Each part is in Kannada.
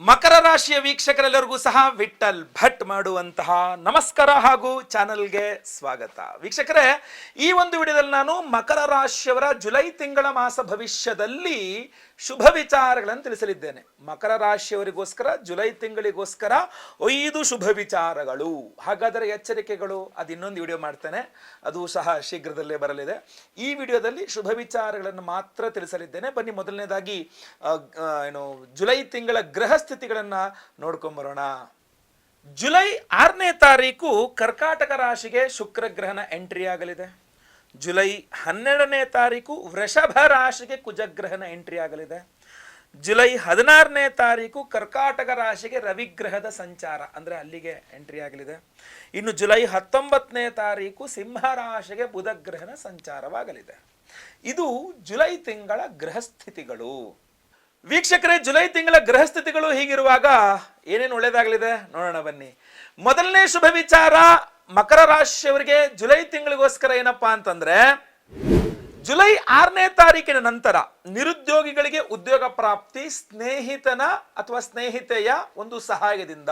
ಮಕರ ರಾಶಿಯ ವೀಕ್ಷಕರೆಲ್ಲರಿಗೂ ಸಹ ವಿಠಲ್ ಭಟ್ ಮಾಡುವಂತಹ ನಮಸ್ಕಾರ ಹಾಗೂ ಚಾನಲ್ಗೆ ಸ್ವಾಗತ. ವೀಕ್ಷಕರೇ, ಈ ಒಂದು ವಿಡಿಯೋದಲ್ಲಿ ನಾನು ಮಕರ ರಾಶಿಯವರ ಜುಲೈ ತಿಂಗಳ ಮಾಸ ಭವಿಷ್ಯದಲ್ಲಿ ಶುಭ ವಿಚಾರಗಳನ್ನು ತಿಳಿಸಲಿದ್ದೇನೆ. ಮಕರ ರಾಶಿಯವರಿಗೋಸ್ಕರ, ಜುಲೈ ತಿಂಗಳಿಗೋಸ್ಕರ ಐದು ಶುಭ ವಿಚಾರಗಳು. ಹಾಗಾದರೆ ಎಚ್ಚರಿಕೆಗಳು ಅದು ಇನ್ನೊಂದು ವಿಡಿಯೋ ಮಾಡ್ತೇನೆ. ಅದು ಸಹ ಶೀಘ್ರದಲ್ಲೇ ಬರಲಿದೆ. ಈ ವಿಡಿಯೋದಲ್ಲಿ ಶುಭ ವಿಚಾರಗಳನ್ನು ಮಾತ್ರ ತಿಳಿಸಲಿದ್ದೇನೆ. ಬನ್ನಿ, ಮೊದಲನೇದಾಗಿ ಏನು, ಜುಲೈ ತಿಂಗಳ ಗ್ರಹ ಸ್ಥಿತಿಗಳನ್ನು ನೋಡ್ಕೊಂಬರೋಣ. ಜುಲೈ ಆರನೇ ತಾರೀಕು ಕರ್ಕಾಟಕ ರಾಶಿಗೆ ಶುಕ್ರ ಗ್ರಹನ ಎಂಟ್ರಿ ಆಗಲಿದೆ. ಜುಲೈ ಹನ್ನೆರಡನೇ ತಾರೀಕು ವೃಷಭ ರಾಶಿಗೆ ಕುಜಗ್ರಹಣ ಎಂಟ್ರಿ ಆಗಲಿದೆ. ಜುಲೈ ಹದಿನಾರನೇ ತಾರೀಕು ಕರ್ಕಾಟಕ ರಾಶಿಗೆ ರವಿಗ್ರಹದ ಸಂಚಾರ, ಅಂದರೆ ಅಲ್ಲಿಗೆ ಎಂಟ್ರಿ ಆಗಲಿದೆ. ಇನ್ನು ಜುಲೈ ಹತ್ತೊಂಬತ್ತನೇ ತಾರೀಕು ಸಿಂಹ ರಾಶಿಗೆ ಬುಧಗ್ರಹನ ಸಂಚಾರವಾಗಲಿದೆ. ಇದು ಜುಲೈ ತಿಂಗಳ ಗ್ರಹಸ್ಥಿತಿಗಳು. ವೀಕ್ಷಕರೇ, ಜುಲೈ ತಿಂಗಳ ಗ್ರಹಸ್ಥಿತಿಗಳು ಹೀಗಿರುವಾಗ ಏನೇನು ಒಳ್ಳೇದಾಗಲಿದೆ ನೋಡೋಣ ಬನ್ನಿ. ಮೊದಲನೇ ಶುಭ ವಿಚಾರ, ಮಕರ ರಾಶಿಯವರಿಗೆ ಜುಲೈ ತಿಂಗಳಿಗೋಸ್ಕರ ಏನಪ್ಪಾ ಅಂತಂದ್ರೆ, ಜುಲೈ ಆರನೇ ತಾರೀಕಿನ ನಂತರ ನಿರುದ್ಯೋಗಿಗಳಿಗೆ ಉದ್ಯೋಗ ಪ್ರಾಪ್ತಿ, ಸ್ನೇಹಿತನ ಅಥವಾ ಸ್ನೇಹಿತೆಯ ಒಂದು ಸಹಾಯದಿಂದ.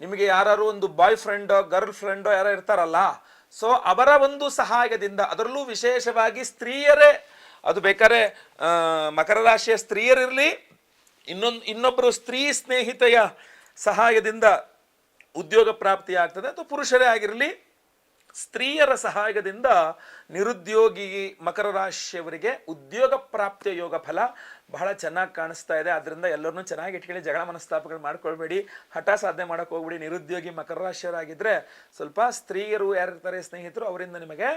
ನಿಮಗೆ ಯಾರು ಒಂದು ಬಾಯ್ ಫ್ರೆಂಡೋ ಗರ್ಲ್ ಫ್ರೆಂಡೋ ಯಾರೋ ಇರ್ತಾರಲ್ಲ, ಸೊ ಅವರ ಒಂದು ಸಹಾಯದಿಂದ ಅದರಲ್ಲೂ ವಿಶೇಷವಾಗಿ ಸ್ತ್ರೀಯರೇ ಅದು ಬೇಕಾದ್ರೆ ಮಕರ ರಾಶಿಯ ಸ್ತ್ರೀಯರಿರಲಿ ಇನ್ನೊಂದು ಇನ್ನೊಬ್ಬರು ಸ್ತ್ರೀ ಸ್ನೇಹಿತೆಯ ಸಹಾಯದಿಂದ ಉದ್ಯೋಗ ಪ್ರಾಪ್ತಿ ಆಗ್ತದೆ ಅಥವಾ ಪುರುಷರೇ ಆಗಿರಲಿ, ಸ್ತ್ರೀಯರ ಸಹಾಯದಿಂದ ನಿರುದ್ಯೋಗಿ ಮಕರ ರಾಶಿಯವರಿಗೆ ಉದ್ಯೋಗ ಪ್ರಾಪ್ತಿಯ ಯೋಗ ಫಲ ಬಹಳ ಚೆನ್ನಾಗಿ ಕಾಣಿಸ್ತಾ ಇದೆ. ಅದರಿಂದ ಎಲ್ಲರನ್ನೂ ಚೆನ್ನಾಗಿ ಇಟ್ಕೊಳ್ಳಿ, ಜಗಳ ಮನಸ್ತಾಪಗಳು ಮಾಡ್ಕೊಳ್ಬೇಡಿ. ಹಠ ಸಾಧನೆ ಮಾಡೋಕೆ ಹೋಗ್ಬಿಡಿ. ನಿರುದ್ಯೋಗಿ ಮಕರ ರಾಶಿಯವರಾಗಿದ್ದರೆ ಸ್ವಲ್ಪ ಸ್ತ್ರೀಯರು ಯಾರಿರ್ತಾರೆ ಸ್ನೇಹಿತರು, ಅವರಿಂದ ನಿಮಗೆ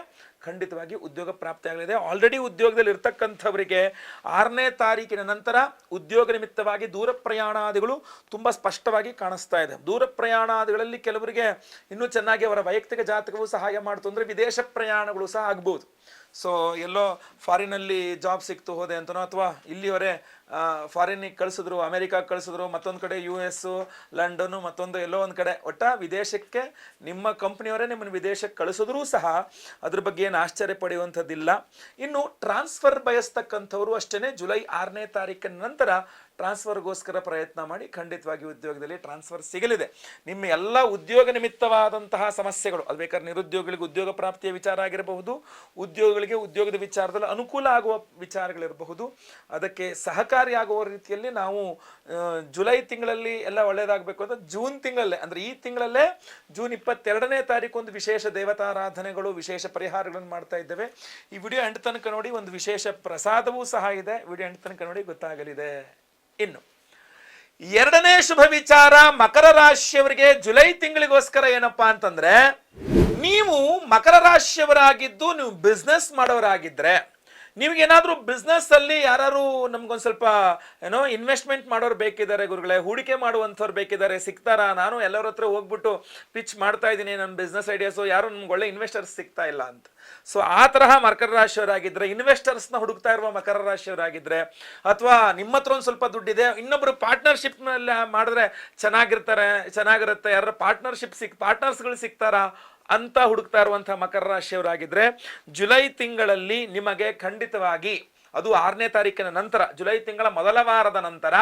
ಖಂಡಿತವಾಗಿ ಉದ್ಯೋಗ ಪ್ರಾಪ್ತಿ ಆಗಲಿದೆ. ಆಲ್ರೆಡಿ ಉದ್ಯೋಗದಲ್ಲಿ ಇರ್ತಕ್ಕಂಥವರಿಗೆ ಆರನೇ ತಾರೀಕಿನ ನಂತರ ಉದ್ಯೋಗ ನಿಮಿತ್ತವಾಗಿ ದೂರ ಪ್ರಯಾಣಾದಿಗಳು ತುಂಬ ಸ್ಪಷ್ಟವಾಗಿ ಕಾಣಿಸ್ತಾ ಇದೆ. ದೂರ ಪ್ರಯಾಣಾದಿಗಳಲ್ಲಿ ಕೆಲವರಿಗೆ ಇನ್ನೂ ಚೆನ್ನಾಗಿ ಅವರ ವೈಯಕ್ತಿಕ ಜಾತಕವು ಸಹಾಯ ಮಾಡ್ತು ಅಂದರೆ ವಿದೇಶ ಪ್ರಯಾಣಗಳು ಸಹ ಆಗ್ಬೋದು. ಸೊ ಎಲ್ಲೋ ಫಾರಿನಲ್ಲಿ ಜಾಬ್ ಸಿಕ್ತು ಹೋದೆ ಅಂತನೋ ಅಥವಾ ಇಲ್ಲಿವರೆ ಫಾರಿನಿಗೆ ಕಳಿಸಿದ್ರು, ಅಮೆರಿಕಾಗೆ ಕಳಿಸಿದ್ರು, ಮತ್ತೊಂದು ಕಡೆ ಯು ಎಸ್ಸು ಲಂಡನ್ನು ಮತ್ತೊಂದು ಎಲ್ಲೋ ಒಂದು ಕಡೆ. ಒಟ್ಟ ವಿದೇಶಕ್ಕೆ ನಿಮ್ಮ ಕಂಪ್ನಿಯವರೇ ನಿಮ್ಮನ್ನು ವಿದೇಶಕ್ಕೆ ಕಳಿಸಿದ್ರೂ ಸಹ ಅದ್ರ ಬಗ್ಗೆ ಏನು ಆಶ್ಚರ್ಯ ಪಡೆಯುವಂಥದ್ದಿಲ್ಲ. ಇನ್ನು ಟ್ರಾನ್ಸ್ಫರ್ ಬಯಸ್ತಕ್ಕಂಥವ್ರು ಅಷ್ಟೇ ಜುಲೈ ಆರನೇ ತಾರೀಕಿನ ನಂತರ ಟ್ರಾನ್ಸ್ಫರ್ಗೋಸ್ಕರ ಪ್ರಯತ್ನ ಮಾಡಿ ಖಂಡಿತವಾಗಿ ಉದ್ಯೋಗದಲ್ಲಿ ಟ್ರಾನ್ಸ್ಫರ್ ಸಿಗಲಿದೆ. ನಿಮ್ಮ ಎಲ್ಲ ಉದ್ಯೋಗ ನಿಮಿತ್ತವಾದಂತಹ ಸಮಸ್ಯೆಗಳು, ಅದು ಬೇಕಾದ್ರೆ ನಿರುದ್ಯೋಗಿಗಳಿಗೆ ಉದ್ಯೋಗ ಪ್ರಾಪ್ತಿಯ ವಿಚಾರ ಆಗಿರಬಹುದು, ಉದ್ಯೋಗಗಳಿಗೆ ಉದ್ಯೋಗದ ವಿಚಾರದಲ್ಲಿ ಅನುಕೂಲ ಆಗುವ ವಿಚಾರಗಳಿರಬಹುದು. ಅದಕ್ಕೆ ಸಹಕಾರಿಯಾಗುವ ರೀತಿಯಲ್ಲಿ ನಾವು ಜುಲೈ ತಿಂಗಳಲ್ಲಿ ಎಲ್ಲ ಒಳ್ಳೆಯದಾಗಬೇಕು ಅಂತ ಜೂನ್ ತಿಂಗಳಲ್ಲೇ, ಅಂದರೆ ಈ ತಿಂಗಳಲ್ಲೇ ಜೂನ್ ಇಪ್ಪತ್ತೆರಡನೇ ತಾರೀಕು ಒಂದು ವಿಶೇಷ ದೇವತಾರಾಧನೆಗಳು, ವಿಶೇಷ ಪರಿಹಾರಗಳನ್ನು ಮಾಡ್ತಾ ಇದ್ದೇವೆ. ಈ ವಿಡಿಯೋ ಎಂಟು ತನಕ ನೋಡಿ, ಒಂದು ವಿಶೇಷ ಪ್ರಸಾದವೂ ಸಹ ಇದೆ. ವಿಡಿಯೋ ಎಂಟು ತನಕ ನೋಡಿ ಗೊತ್ತಾಗಲಿದೆ. ಇನ್ನು, ಎರಡನೇ ಶುಭ ವಿಚಾರ, ಮಕರ ರಾಶಿಯವರಿಗೆ ಜುಲೈ ತಿಂಗಳಿಗೋಸ್ಕರ ಏನಪ್ಪಾ ಅಂತಂದ್ರೆ, ನೀವು ಮಕರ ರಾಶಿಯವರಾಗಿದ್ದು, ನೀವು ಬಿಸ್ನೆಸ್ ಮಾಡೋರಾಗಿದ್ರೆ ನಿಮ್ಗೇನಾದ್ರೂ ಬಿಸ್ನೆಸ್ ಅಲ್ಲಿ ಯಾರು ನಮ್ಗೊಂದು ಸ್ವಲ್ಪ, ಏನೋ ಇನ್ವೆಸ್ಟ್ಮೆಂಟ್ ಮಾಡೋರು ಬೇಕಿದ್ದಾರೆ ಗುರುಗಳೇ, ಹೂಡಿಕೆ ಮಾಡುವಂಥವ್ರು ಬೇಕಿದ್ದಾರೆ, ಸಿಗ್ತಾರಾ? ನಾನು ಎಲ್ಲರ ಹತ್ರ ಹೋಗ್ಬಿಟ್ಟು ಪಿಚ್ ಮಾಡ್ತಾ ಇದ್ದೀನಿ ನನ್ನ ಬಿಸ್ನೆಸ್ ಐಡಿಯಾಸು ಯಾರು ನಮ್ಗೆ ಒಳ್ಳೆ ಇನ್ವೆಸ್ಟರ್ಸ್ ಸಿಗ್ತಾ ಇಲ್ಲ ಅಂತ. ಸೊ ಆ ತರಹ ಮಕರ ರಾಶಿಯವರಾಗಿದ್ದರೆ ಇನ್ವೆಸ್ಟರ್ಸ್ನ ಹುಡುಕ್ತಾ ಇರುವ ಮಕರ ರಾಶಿಯವರಾಗಿದ್ದರೆ ಅಥವಾ ನಿಮ್ಮ ಹತ್ರ ಒಂದು ಸ್ವಲ್ಪ ದುಡ್ಡಿದೆ ಇನ್ನೊಬ್ಬರು ಪಾರ್ಟ್ನರ್ಶಿಪ್ನಲ್ಲಿ ಮಾಡಿದ್ರೆ ಚೆನ್ನಾಗಿರ್ತಾರೆ, ಚೆನ್ನಾಗಿರುತ್ತೆ. ಯಾರ ಪಾರ್ಟ್ನರ್ಶಿಪ್ ಸಿಕ್ ಪಾರ್ಟ್ನರ್ಸ್ಗಳು ಸಿಗ್ತಾರಾ? ಅಂತ ಹುಡುಕ್ತಾ ಇರುವಂಥ ಮಕರ ರಾಶಿಯವರಾಗಿದ್ದರೆ ಜುಲೈ ತಿಂಗಳಲ್ಲಿ ನಿಮಗೆ ಖಂಡಿತವಾಗಿ ಅದು ಆರನೇ ತಾರೀಕಿನ ನಂತರ, ಜುಲೈ ತಿಂಗಳ ಮೊದಲ ವಾರದ ನಂತರ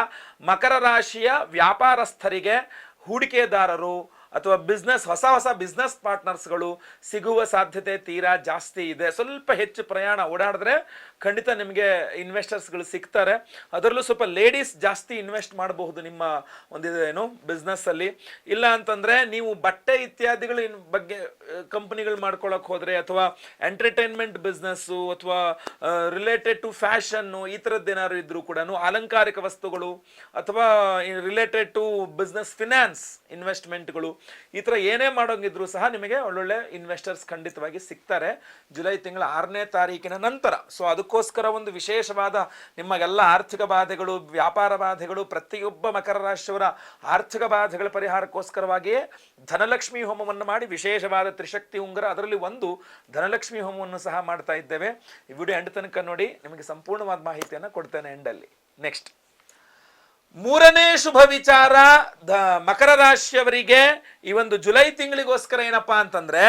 ಮಕರ ರಾಶಿಯ ವ್ಯಾಪಾರಸ್ಥರಿಗೆ ಹೂಡಿಕೆದಾರರು ಅಥವಾ ಬಿಸ್ನೆಸ್ ಹೊಸ ಹೊಸ ಬಿಸ್ನೆಸ್ ಪಾರ್ಟ್ನರ್ಸ್ಗಳು ಸಿಗುವ ಸಾಧ್ಯತೆ ತೀರಾ ಜಾಸ್ತಿ ಇದೆ. ಸ್ವಲ್ಪ ಹೆಚ್ಚು ಪ್ರಯಾಣ ಓಡಾಡಿದ್ರೆ ಖಂಡಿತ ನಿಮಗೆ ಇನ್ವೆಸ್ಟರ್ಸ್ಗಳು ಸಿಗ್ತಾರೆ. ಅದರಲ್ಲೂ ಸ್ವಲ್ಪ ಲೇಡೀಸ್ ಜಾಸ್ತಿ ಇನ್ವೆಸ್ಟ್ ಮಾಡಬಹುದು ನಿಮ್ಮ ಒಂದು ಏನು ಬಿಸ್ನೆಸ್ಸಲ್ಲಿ ಇಲ್ಲ ಅಂತಂದರೆ ನೀವು ಬಟ್ಟೆ ಇತ್ಯಾದಿಗಳ ಬಗ್ಗೆ ಕಂಪ್ನಿಗಳು ಮಾಡ್ಕೊಳಕ್ಕೆ ಹೋದರೆ ಅಥವಾ ಎಂಟರ್ಟೈನ್ಮೆಂಟ್ ಬಿಸ್ನೆಸ್ಸು ಅಥವಾ ರಿಲೇಟೆಡ್ ಟು ಫ್ಯಾಷನ್ನು ಈ ಥರದ್ದು ಏನಾದ್ರು ಇದ್ದರೂ ಕೂಡ ಅಲಂಕಾರಿಕ ವಸ್ತುಗಳು ಅಥವಾ ರಿಲೇಟೆಡ್ ಟು ಬಿಸ್ನೆಸ್ ಫಿನಾನ್ಸ್ ಇನ್ವೆಸ್ಟ್ಮೆಂಟ್ಗಳು. ಈ ಥರ ಏನೇ ಮಾಡೋಂಗಿದ್ರು ಸಹ ನಿಮಗೆ ಒಳ್ಳೊಳ್ಳೆ ಇನ್ವೆಸ್ಟರ್ಸ್ ಖಂಡಿತವಾಗಿ ಸಿಗ್ತಾರೆ. ಜುಲೈ ತಿಂಗಳ ಆರನೇ ತಾರೀಕಿನ ನಂತರ. ಸೊ ಅದಕ್ಕೋಸ್ಕರ ಒಂದು ವಿಶೇಷವಾದ ನಿಮಗೆಲ್ಲ ಆರ್ಥಿಕ ಬಾಧೆಗಳು, ವ್ಯಾಪಾರ ಬಾಧೆಗಳು, ಪ್ರತಿಯೊಬ್ಬ ಮಕರ ರಾಶಿಯವರ ಆರ್ಥಿಕ ಬಾಧೆಗಳ ಪರಿಹಾರಕ್ಕೋಸ್ಕರವಾಗಿಯೇ ಧನಲಕ್ಷ್ಮಿ ಹೋಮವನ್ನು ಮಾಡಿ ವಿಶೇಷವಾದ ತ್ರಿಶಕ್ತಿ, ಉಂಗರ, ಅದರಲ್ಲಿ ಒಂದು ಧನಲಕ್ಷ್ಮಿ ಹೋಮವನ್ನು ಸಹ ಮಾಡ್ತಾ ಇದ್ದೇವೆ. ಈ ವಿಡಿಯೋ ಎಂಡ್ ತನಕ ನೋಡಿ, ನಿಮಗೆ ಸಂಪೂರ್ಣವಾದ ಮಾಹಿತಿಯನ್ನು ಕೊಡ್ತೇನೆ ಎಂಡಲ್ಲಿ. ನೆಕ್ಸ್ಟ್ ಮೂರನೇ ಶುಭ ವಿಚಾರ ದ ಮಕರ ರಾಶಿಯವರಿಗೆ ಈ ಒಂದು ಜುಲೈ ತಿಂಗಳಿಗೋಸ್ಕರ ಏನಪ್ಪಾ ಅಂತಂದ್ರೆ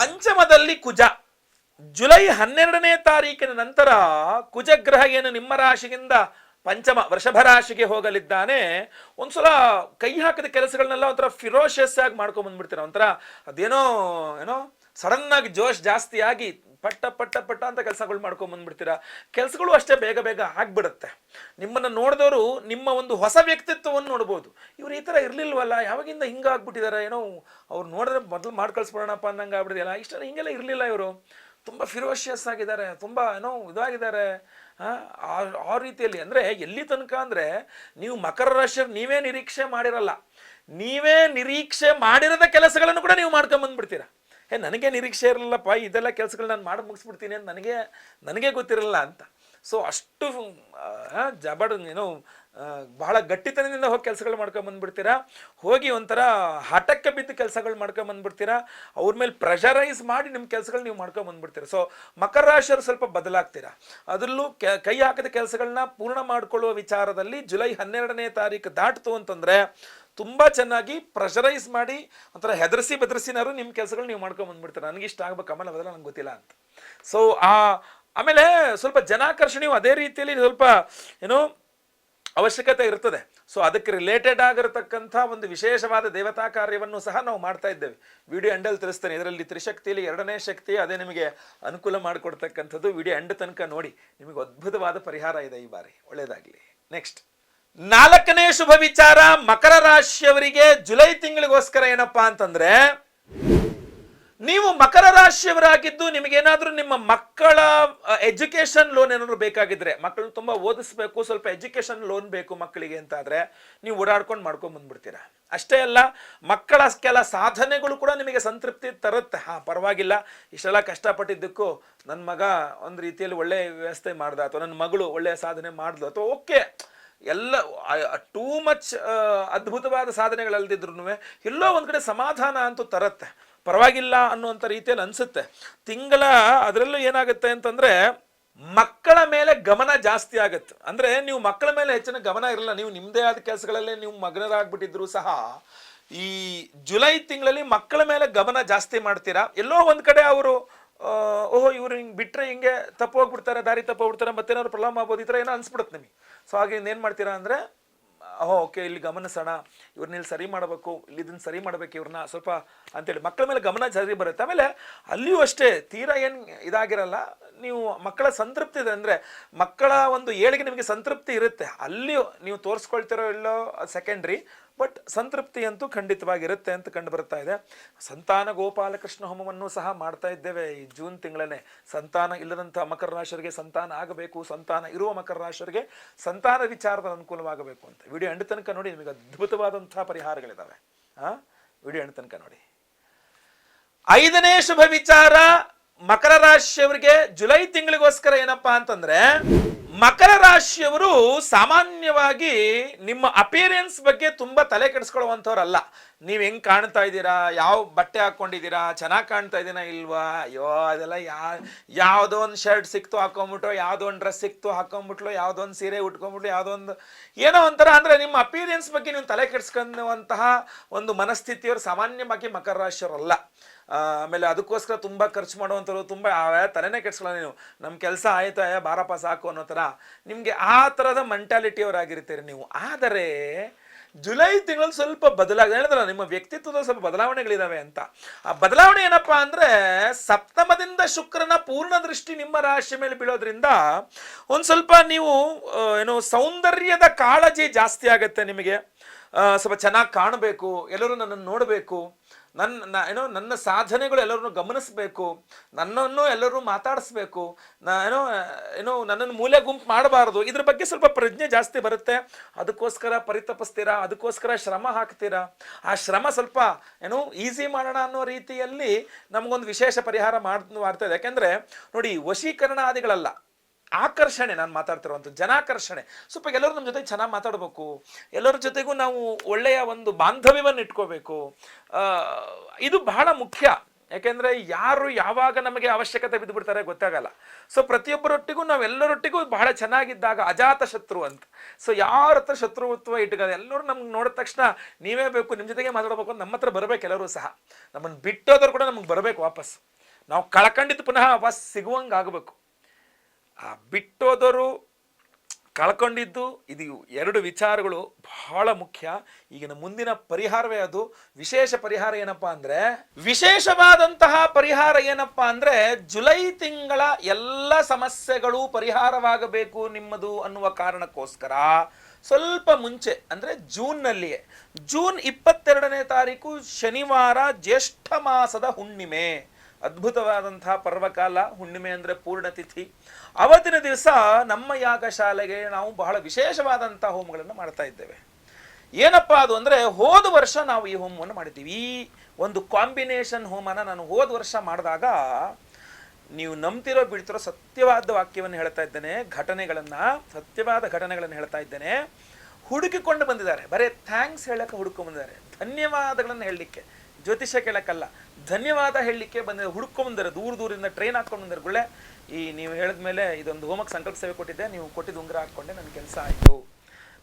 ಪಂಚಮದಲ್ಲಿ ಕುಜ. ಜುಲೈ ಹನ್ನೆರಡನೇ ತಾರೀಕಿನ ನಂತರ ಕುಜ ಗ್ರಹ ಏನು ನಿಮ್ಮ ರಾಶಿಯಿಂದ ಪಂಚಮ ವೃಷಭ ರಾಶಿಗೆ ಹೋಗಲಿದ್ದಾನೆ. ಒಂದ್ಸಲ ಕೈ ಹಾಕಿದ ಕೆಲಸಗಳನ್ನೆಲ್ಲ ಒಂಥರ ಫಿರೋಷಿಯಸ್ ಆಗಿ ಮಾಡ್ಕೊಂಡ್ ಬಂದ್ಬಿಡ್ತೀರ ಒಂಥರ ಅದೇನೋ ಏನೋ ಸಡನ್ ಆಗಿ ಜೋಶ್ ಜಾಸ್ತಿ ಆಗಿ ಪಟ್ಟ ಪಟ್ಟ ಪಟ್ಟ ಅಂತ ಕೆಲಸಗಳು ಮಾಡ್ಕೊಂಡು ಬಂದ್ಬಿಡ್ತೀರಾ? ಕೆಲಸಗಳು ಅಷ್ಟೇ ಬೇಗ ಬೇಗ ಆಗ್ಬಿಡುತ್ತೆ. ನಿಮ್ಮನ್ನ ನೋಡಿದವರು ನಿಮ್ಮ ಒಂದು ಹೊಸ ವ್ಯಕ್ತಿತ್ವವನ್ನು ನೋಡ್ಬೋದು. ಇವ್ರು ಈ ಥರ ಇರ್ಲಿಲ್ವಲ್ಲ? ಯಾವಾಗಿಂದ ಹಿಂಗ ಏನೋ ಅವ್ರು ನೋಡಿದ್ರೆ ಮೊದಲು ಮಾಡಿ ಕಳ್ಸ್ಬಿಡೋಣಪ್ಪ ಅನ್ನಂಗೆ ಆಗ್ಬಿಟ್ಟಿದೆಯಲ್ಲ? ಇಷ್ಟ ಹಿಂಗೆಲ್ಲ ಇರಲಿಲ್ಲ ಇವರು. ತುಂಬ ಫಿರೋಷಿಯಸ್ ಆಗಿದ್ದಾರೆ. ತುಂಬ ಏನೋ ಇದಾಗಿದ್ದಾರೆ. ಆ, ರೀತಿಯಲ್ಲಿ ಅಂದರೆ ಎಲ್ಲಿ ತನಕ ಅಂದರೆ ನೀವು ಮಕರ ರಾಶಿ ನೀವೇ ನಿರೀಕ್ಷೆ ಮಾಡಿರಲ್ಲ. ನೀವೇ ನಿರೀಕ್ಷೆ ಮಾಡಿರದ ಕೆಲಸಗಳನ್ನು ಕೂಡ ನೀವು ಮಾಡ್ಕೊಂಡ್ ಏ ನನಗೆ ನಿರೀಕ್ಷೆ ಇರಲಿಲ್ಲಪ್ಪ, ಇದೆಲ್ಲ ಕೆಲಸಗಳು ನಾನು ಮಾಡಿ ಮುಗಿಸ್ಬಿಡ್ತೀನಿ ಅಂತ ನನಗೆ ನನಗೆ ಗೊತ್ತಿರಲ್ಲ ಅಂತ. ಸೊ ಅಷ್ಟು ಜಬಡ ಏನೋ ಬಹಳ ಗಟ್ಟಿತನದಿಂದ ಹೋಗಿ ಕೆಲಸಗಳು ಮಾಡ್ಕೊಂಬಂದ್ಬಿಡ್ತೀರಾ ಹೋಗಿ ಒಂಥರ ಹಠಕ್ಕೆ ಬಿದ್ದು ಕೆಲಸಗಳು ಮಾಡ್ಕೊಂಬಂದ್ಬಿಡ್ತೀರಾ ಅವ್ರ ಮೇಲೆ ಪ್ರೆಷರೈಸ್ ಮಾಡಿ ನಿಮ್ಮ ಕೆಲಸಗಳು ನೀವು ಮಾಡ್ಕೊಂಡು ಬಂದ್ಬಿಡ್ತೀರಾ? ಸೊ ಮಕರ ರಾಶಿಯವರು ಸ್ವಲ್ಪ ಬದಲಾಗ್ತೀರಾ? ಅದರಲ್ಲೂ ಕೆ, ಕೈ ಹಾಕಿದ ಕೆಲಸಗಳನ್ನ ಪೂರ್ಣ ಮಾಡಿಕೊಳ್ಳುವ ವಿಚಾರದಲ್ಲಿ ಜುಲೈ ಹನ್ನೆರಡನೇ ತಾರೀಕು ದಾಟ್ತು ಅಂತಂದ್ರೆ ತುಂಬ ಚೆನ್ನಾಗಿ ಪ್ರೆಷರೈಸ್ ಮಾಡಿ ಒಂಥರ ಹೆದರಿಸಿ ಬೆದರಿಸಿನಾರು ನಿಮ್ಮ ಕೆಲಸಗಳು ನೀವು ಮಾಡ್ಕೊಂಡು ಬಂದ್ಬಿಡ್ತಾರೆ. ನನಗೆ ಇಷ್ಟ ಆಗಬೇಕು. ಆಮೇಲೆ ಅದೆಲ್ಲ ನಂಗೆ ಗೊತ್ತಿಲ್ಲ ಅಂತ. ಸೊ ಆ, ಆಮೇಲೆ ಸ್ವಲ್ಪ ಜನಾಕರ್ಷಣೆಯು ಅದೇ ರೀತಿಯಲ್ಲಿ ಸ್ವಲ್ಪ ಏನು ಅವಶ್ಯಕತೆ ಇರ್ತದೆ. ಸೊ ಅದಕ್ಕೆ ರಿಲೇಟೆಡ್ ಆಗಿರತಕ್ಕಂಥ ಒಂದು ವಿಶೇಷವಾದ ದೇವತಾ ಕಾರ್ಯವನ್ನು ಸಹ ನಾವು ಮಾಡ್ತಾ ಇದ್ದೇವೆ. ವಿಡಿಯೋ ಎಂಡಲ್ಲಿ ತಿಳಿಸ್ತೇನೆ. ಇದರಲ್ಲಿ ತ್ರಿಶಕ್ತಿಯಲ್ಲಿ ಎರಡನೇ ಶಕ್ತಿ ಅದೇ ನಿಮಗೆ ಅನುಕೂಲ ಮಾಡಿಕೊಡ್ತಕ್ಕಂಥದ್ದು. ವಿಡಿಯೋ ಎಂಡ್ ತನಕ ನೋಡಿ ನಿಮಗೆ ಅದ್ಭುತವಾದ ಪರಿಹಾರ ಇದೆ ಈ ಬಾರಿ. ಒಳ್ಳೆಯದಾಗಲಿ. ನೆಕ್ಸ್ಟ್ ನಾಲ್ಕನೇ ಶುಭ ವಿಚಾರ, ಮಕರ ರಾಶಿಯವರಿಗೆ ಜುಲೈ ತಿಂಗಳಿಗೋಸ್ಕರ ಏನಪ್ಪಾ ಅಂತಂದ್ರೆ, ನೀವು ಮಕರ ರಾಶಿಯವರಾಗಿದ್ದು ನಿಮಗೇನಾದ್ರೂ ನಿಮ್ಮ ಮಕ್ಕಳ ಎಜುಕೇಶನ್ ಲೋನ್ ಏನಾದ್ರು ಬೇಕಾಗಿದ್ರೆ ಮಕ್ಕಳು ತುಂಬಾ ಓದಿಸ್ಬೇಕು, ಸ್ವಲ್ಪ ಎಜುಕೇಶನ್ ಲೋನ್ ಬೇಕು ಮಕ್ಕಳಿಗೆ ಅಂತ ಆದ್ರೆ ನೀವು ಓಡಾಡ್ಕೊಂಡು ಮಾಡ್ಕೊಂಡ್ ಬಂದ್ಬಿಡ್ತೀರಾ? ಅಷ್ಟೇ ಅಲ್ಲ, ಮಕ್ಕಳ ಕೆಲ ಸಾಧನೆಗಳು ಕೂಡ ನಿಮಗೆ ಸಂತೃಪ್ತಿ ತರುತ್ತೆ. ಹಾ, ಪರವಾಗಿಲ್ಲ, ಇಷ್ಟೆಲ್ಲ ಕಷ್ಟಪಟ್ಟಿದ್ದಕ್ಕೂ ನನ್ನ ಮಗ ಒಂದು ರೀತಿಯಲ್ಲಿ ಒಳ್ಳೆ ವ್ಯವಸ್ಥೆ ಮಾಡ್ದ, ಅಥವಾ ನನ್ನ ಮಗಳು ಒಳ್ಳೆಯ ಸಾಧನೆ ಮಾಡ್ದು ಅಥವಾ ಓಕೆ ಎಲ್ಲ ಟೂ ಮಚ್ ಅದ್ಭುತವಾದ ಸಾಧನೆಗಳಲ್ದಿದ್ರು ಎಲ್ಲೋ ಒಂದು ಕಡೆ ಸಮಾಧಾನ ಅಂತೂ ತರತ್ತೆ. ಪರವಾಗಿಲ್ಲ ಅನ್ನುವಂಥ ರೀತಿಯಲ್ಲಿ ಅನಿಸುತ್ತೆ. ತಿಂಗಳ ಅದರಲ್ಲೂ ಏನಾಗುತ್ತೆ ಅಂತಂದರೆ ಮಕ್ಕಳ ಮೇಲೆ ಗಮನ ಜಾಸ್ತಿ ಆಗತ್ತೆ. ಅಂದರೆ ನೀವು ಮಕ್ಕಳ ಮೇಲೆ ಹೆಚ್ಚಿನ ಗಮನ ಇರಲ್ಲ. ನೀವು ನಿಮ್ಮದೇ ಆದ ಕೆಲಸಗಳಲ್ಲೇ ನೀವು ಮಗ್ನರಾಗ್ಬಿಟ್ಟಿದ್ರು ಸಹ ಈ ಜುಲೈ ತಿಂಗಳಲ್ಲಿ ಮಕ್ಕಳ ಮೇಲೆ ಗಮನ ಜಾಸ್ತಿ ಮಾಡ್ತೀರಾ? ಎಲ್ಲೋ ಒಂದು ಕಡೆ ಅವರು ಓಹೋ, ಇವ್ರು ಹಿಂಗೆ ಬಿಟ್ಟರೆ ಹಿಂಗೆ ತಪ್ಪು ಹೋಗ್ಬಿಡ್ತಾರೆ ದಾರಿ ತಪ್ಪು ಹೋಗ್ಬಿಡ್ತಾರೆ ಮತ್ತೇನಾದ್ರು ಪ್ರಾಬ್ಲಮ್ ಆಗ್ಬೋದು, ಈ ಥರ ಏನೋ ಅನ್ಸ್ಬಿಡುತ್ತೆ ನಿಮಗೆ. ಸೊ ಹಾಗೆ ಏನು ಮಾಡ್ತೀರಾ ಅಂದರೆ, ಓಹೋ ಓಕೆ ಇಲ್ಲಿ ಗಮನಿಸೋಣ ಇವ್ರನ್ನ ಇಲ್ಲಿ ಸರಿ ಮಾಡಬೇಕು, ಇಲ್ಲಿ ಇದನ್ನು ಸರಿ ಮಾಡಬೇಕು ಇವ್ರನ್ನ, ಸ್ವಲ್ಪ ಅಂತೇಳಿ. ಮಕ್ಕಳ ಮೇಲೆ ಗಮನ ಸರಿ ಬರುತ್ತೆ. ಆಮೇಲೆ ಅಲ್ಲಿಯೂ ಅಷ್ಟೇ, ತೀರಾ ಏನು ಇದಾಗಿರಲ್ಲ, ನೀವು ಮಕ್ಕಳ ಸಂತೃಪ್ತಿ ಇದೆ ಅಂದರೆ, ಮಕ್ಕಳ ಒಂದು ಏಳಿಗೆ ನಿಮಗೆ ಸಂತೃಪ್ತಿ ಇರುತ್ತೆ. ಅಲ್ಲಿಯೂ ನೀವು ತೋರಿಸ್ಕೊಳ್ತಿರೋ ಇಲ್ಲೋ ಸೆಕೆಂಡ್ರಿ ಬಟ್ ಸಂತೃಪ್ತಿ ಅಂತೂ ಖಂಡಿತವಾಗಿರುತ್ತೆ ಅಂತ ಕಂಡು ಬರ್ತಾ ಇದೆ. ಸಂತಾನ ಗೋಪಾಲಕೃಷ್ಣ ಹೋಮವನ್ನು ಸಹ ಮಾಡ್ತಾ ಇದ್ದೇವೆ. ಈ ಜೂನ್ ತಿಂಗಳನ್ನೇ ಸಂತಾನ ಇಲ್ಲದಂಥ ಮಕರ ರಾಶಿಯರಿಗೆ ಸಂತಾನ ಆಗಬೇಕು, ಸಂತಾನ ಇರುವ ಮಕರ ರಾಶಿಯರಿಗೆ ಸಂತಾನ ವಿಚಾರದ ಅನುಕೂಲವಾಗಬೇಕು ಅಂತ. ವಿಡಿಯೋ ಎಂಡ್ ತನಕ ನೋಡಿ, ನಿಮಗೆ ಅದ್ಭುತವಾದಂತಹ ಪರಿಹಾರಗಳಿದ್ದಾವೆ ಆ? ವಿಡಿಯೋ ಎಂಡ್ ತನಕ ನೋಡಿ. ಐದನೇ ಶುಭ ವಿಚಾರ, ಮಕರ ರಾಶಿಯವರಿಗೆ ಜುಲೈ ತಿಂಗಳಿಗೋಸ್ಕರ ಏನಪ್ಪಾ ಅಂತಂದ್ರೆ ಮಕರ ರಾಶಿಯವರು ಸಾಮಾನ್ಯವಾಗಿ ನಿಮ್ಮ ಅಪಿಯರೆನ್ಸ್ ಬಗ್ಗೆ ತುಂಬಾ ತಲೆ ಕೆಡಿಸ್ಕೊಳ್ಳುವಂಥವ್ರಲ್ಲ. ನೀವು ಹೆಂಗ್ ಕಾಣ್ತಾ ಇದ್ದೀರಾ? ಯಾವ ಬಟ್ಟೆ ಹಾಕೊಂಡಿದ್ದೀರಾ? ಚೆನ್ನಾಗಿ ಕಾಣ್ತಾ ಇದೀನಾ ಇಲ್ವಾ? ಅಯ್ಯೋ, ಅದೆಲ್ಲ ಯಾ, ಯಾವುದೋ ಒಂದು ಶರ್ಟ್ ಸಿಕ್ತು ಹಾಕೊಂಬಿಟ್ಟು ಯಾವುದೋ ಡ್ರೆಸ್ ಸಿಕ್ತು ಹಾಕೊಂಬಿಟ್ಲು ಯಾವುದೋ ಒಂದು ಸೀರೆ ಉಟ್ಕೊಂಬಿಟ್ಲು ಯಾವುದೋ ಏನೋ ಒಂಥರ ಅಂದ್ರೆ ನಿಮ್ಮ ಅಪಿಯರೆನ್ಸ್ ಬಗ್ಗೆ ನೀವು ತಲೆ ಕೆಡಿಸ್ಕೊಳ್ಳುವಂತಹ ಒಂದು ಮನಸ್ಥಿತಿಯವರು ಸಾಮಾನ್ಯವಾಗಿ ಮಕರ ರಾಶಿಯವರಲ್ಲ. ಆಮೇಲೆ ಅದಕ್ಕೋಸ್ಕರ ತುಂಬ ಖರ್ಚು ಮಾಡುವಂಥವ್ರು, ತುಂಬ ತಲೆನೇ ಕೆಡ್ಸ್ಕೊಳ್ಳೋ ನೀವು. ನಮ್ಮ ಕೆಲಸ ಆಯಿತು ಅಯ್ಯ ಬಾರಪ್ಪ, ಸಾಕು ಅನ್ನೋ ಥರ. ನಿಮಗೆ ಆ ಥರದ ಮೆಂಟಾಲಿಟಿಯವರಾಗಿರ್ತೀರಿ ನೀವು. ಆದರೆ, ಜುಲೈ ತಿಂಗಳಲ್ಲಿ ಸ್ವಲ್ಪ ಬದಲಾಗ ಹೇಳಿದ್ರಲ್ಲ ನಿಮ್ಮ ವ್ಯಕ್ತಿತ್ವದ ಸ್ವಲ್ಪ ಬದಲಾವಣೆಗಳಿದ್ದಾವೆ ಅಂತ. ಆ ಬದಲಾವಣೆ ಏನಪ್ಪಾ ಅಂದ್ರೆ, ಸಪ್ತಮದಿಂದ ಶುಕ್ರನ ಪೂರ್ಣ ದೃಷ್ಟಿ ನಿಮ್ಮ ರಾಶಿ ಮೇಲೆ ಬೀಳೋದ್ರಿಂದ ಒಂದು ಸ್ವಲ್ಪ ನೀವು ಏನು, ಸೌಂದರ್ಯದ ಕಾಳಜಿ ಜಾಸ್ತಿ ಆಗುತ್ತೆ ನಿಮಗೆ. ಸ್ವಲ್ಪ ಚೆನ್ನಾಗಿ ಕಾಣಬೇಕು, ಎಲ್ಲರೂ ನನ್ನನ್ನು ನೋಡಬೇಕು. ನನ್ನ ಏನೋ ನನ್ನ ಸಾಧನೆಗಳು ಎಲ್ಲರನ್ನು ಗಮನಿಸಬೇಕು, ನನ್ನನ್ನು ಎಲ್ಲರೂ ಮಾತಾಡಿಸ್ಬೇಕು, ನಾ ಏನೋ ಏನೋ ನನ್ನನ್ನು ಮೂಲೆ ಗುಂಪು ಮಾಡಬಾರ್ದು. ಇದ್ರ ಬಗ್ಗೆ ಸ್ವಲ್ಪ ಪ್ರಜ್ಞೆ ಜಾಸ್ತಿ ಬರುತ್ತೆ. ಅದಕ್ಕೋಸ್ಕರ ಪರಿತಪಿಸ್ತೀರಾ? ಅದಕ್ಕೋಸ್ಕರ ಶ್ರಮ ಹಾಕ್ತೀರಾ? ಆ ಶ್ರಮ ಸ್ವಲ್ಪ ಏನೋ ಈಸಿ ಮಾಡೋಣ ಅನ್ನೋ ರೀತಿಯಲ್ಲಿ ನಮಗೊಂದು ವಿಶೇಷ ಪರಿಹಾರ ಮಾಡ್ ಮಾಡ್ತಾ ವಶೀಕರಣ ನೋಡಿ, ವಶೀಕರಣಾದಿಗಳಲ್ಲ. ಆಕರ್ಷಣೆ, ನಾನು ಮಾತಾಡ್ತಿರುವಂಥ ಜನಾಕರ್ಷಣೆ. ಸ್ವಲ್ಪ ಎಲ್ಲರೂ ನಮ್ಮ ಜೊತೆ ಚೆನ್ನಾಗಿ ಮಾತಾಡಬೇಕು. ಎಲ್ಲರ ಜೊತೆಗೂ ನಾವು ಒಳ್ಳೆಯ ಒಂದು ಬಾಂಧವ್ಯವನ್ನು ಇಟ್ಕೋಬೇಕು. ಇದು ಬಹಳ ಮುಖ್ಯ. ಯಾಕೆಂದ್ರೆ ಯಾರು ಯಾವಾಗ ನಮಗೆ ಅವಶ್ಯಕತೆ ಬಿದ್ದು ಬಿಡ್ತಾರೆ ಗೊತ್ತಾಗಲ್ಲ. ಸೊ ಪ್ರತಿಯೊಬ್ಬರೊಟ್ಟಿಗೂ ನಾವೆಲ್ಲರೊಟ್ಟಿಗೂ ಬಹಳ ಚೆನ್ನಾಗಿದ್ದಾಗ ಅಜಾತ ಶತ್ರು ಅಂತ. ಸೊ ಯಾರ ಹತ್ರ ಶತ್ರುತ್ವ ಇಟ್ಕೋದು ಎಲ್ಲರೂ ನಮ್ಗೆ ನೋಡಿದ ತಕ್ಷಣ ನೀವೇ ಬೇಕು ನಿಮ್ಮ ಜೊತೆಗೆ ಮಾತಾಡಬೇಕು ನಮ್ಮ ಹತ್ರ ಬರಬೇಕು ಎಲ್ಲರೂ ಸಹ. ನಮ್ಮನ್ನು ಬಿಟ್ಟೋದ್ರು ಕೂಡ ನಮಗೆ ಬರಬೇಕು ವಾಪಸ್. ನಾವು ಕಳ್ಕೊಂಡಿದ್ದು ಪುನಃ ವಾಪಸ್ ಸಿಗುವಂಗೆ ಆಗಬೇಕು ಆ ಬಿಟ್ಟೋದವರು ಕಳ್ಕೊಂಡಿದ್ದು, ಇದು ಎರಡು ವಿಚಾರಗಳು ಬಹಳ ಮುಖ್ಯ. ಈಗಿನ ಮುಂದಿನ ಪರಿಹಾರವೇ ಅದು. ವಿಶೇಷ ಪರಿಹಾರ ಏನಪ್ಪಾ ಅಂದ್ರೆ, ವಿಶೇಷವಾದಂತಹ ಪರಿಹಾರ ಏನಪ್ಪಾ ಅಂದ್ರೆ, ಜುಲೈ ತಿಂಗಳ ಎಲ್ಲ ಸಮಸ್ಯೆಗಳು ಪರಿಹಾರವಾಗಬೇಕು ನಿಮ್ಮದು ಅನ್ನುವ ಕಾರಣಕ್ಕೋಸ್ಕರ. ಸ್ವಲ್ಪ ಮುಂಚೆ, ಅಂದ್ರೆ ಜೂನ್ನಲ್ಲಿಯೇ. ಜೂನ್ ಇಪ್ಪತ್ತೆರಡನೇ ತಾರೀಕು ಶನಿವಾರ ಜ್ಯೇಷ್ಠ ಮಾಸದ ಹುಣ್ಣಿಮೆ. ಅದ್ಭುತವಾದಂತಹ ಪರ್ವಕಾಲ, ಹುಣ್ಣಿಮೆ ಅಂದರೆ ಪೂರ್ಣತಿಥಿ ಅವತ್ತಿನ ದಿವಸ ನಮ್ಮ ಯಾಗಶಾಲೆಗೆ ನಾವು ಬಹಳ ವಿಶೇಷವಾದಂಥ ಹೋಮಗಳನ್ನು ಮಾಡ್ತಾ ಇದ್ದೇವೆ. ಏನಪ್ಪ ಅದು ಅಂದರೆ ಹೋದ ವರ್ಷ ನಾವು ಈ ಹೋಮವನ್ನು ಮಾಡಿದ್ದೀವಿ. ಈ ಒಂದು ಕಾಂಬಿನೇಷನ್ ಹೋಮನ ನಾನು ಹೋದ ವರ್ಷ ಮಾಡಿದಾಗ ನೀವು ನಂಬ್ತಿರೋ ಬಿಡ್ತಿರೋ ಸತ್ಯವಾದ ವಾಕ್ಯವನ್ನು ಹೇಳ್ತಾ ಇದ್ದೇನೆ, ಘಟನೆಗಳನ್ನು, ಸತ್ಯವಾದ ಘಟನೆಗಳನ್ನು ಹೇಳ್ತಾ ಇದ್ದೇನೆ. ಹುಡುಕಿಕೊಂಡು ಬಂದಿದ್ದಾರೆ. ಬರೀ ಥ್ಯಾಂಕ್ಸ್ ಹೇಳಕ್ಕೆ ಹುಡುಕೊಂಡು ಬಂದಿದ್ದಾರೆ. ಧನ್ಯವಾದಗಳನ್ನು ಹೇಳಲಿಕ್ಕೆ. ಜ್ಯೋತಿಷ್ಯ ಕೇಳಕ್ಕಲ್ಲ. ಧನ್ಯವಾದ ಹೇಳಲಿಕ್ಕೆ ಬಂದ ಹುಡ್ಕೊಂಡ್ ಬಂದಿದ್ದಾರೆ. ದೂರ ದೂರದಿಂದ ಟ್ರೈನ್ ಹಾಕೊಂಡು ಬಂದರೆ ಗುಳೆ ಈ ನೀವು ಹೇಳಿದ ಮೇಲೆ ಇದೊಂದು ಹೋಮಕ್ಕೆ ಸಂಕಲ್ಪ ಸೇವೆ ಕೊಟ್ಟಿದ್ದೆ. ನೀವು ಕೊಟ್ಟಿದ್ದು ಉಂಗುರ ಹಾಕ್ಕೊಂಡೆ ನನ್ನ ಕೆಲಸ ಆಯಿತು.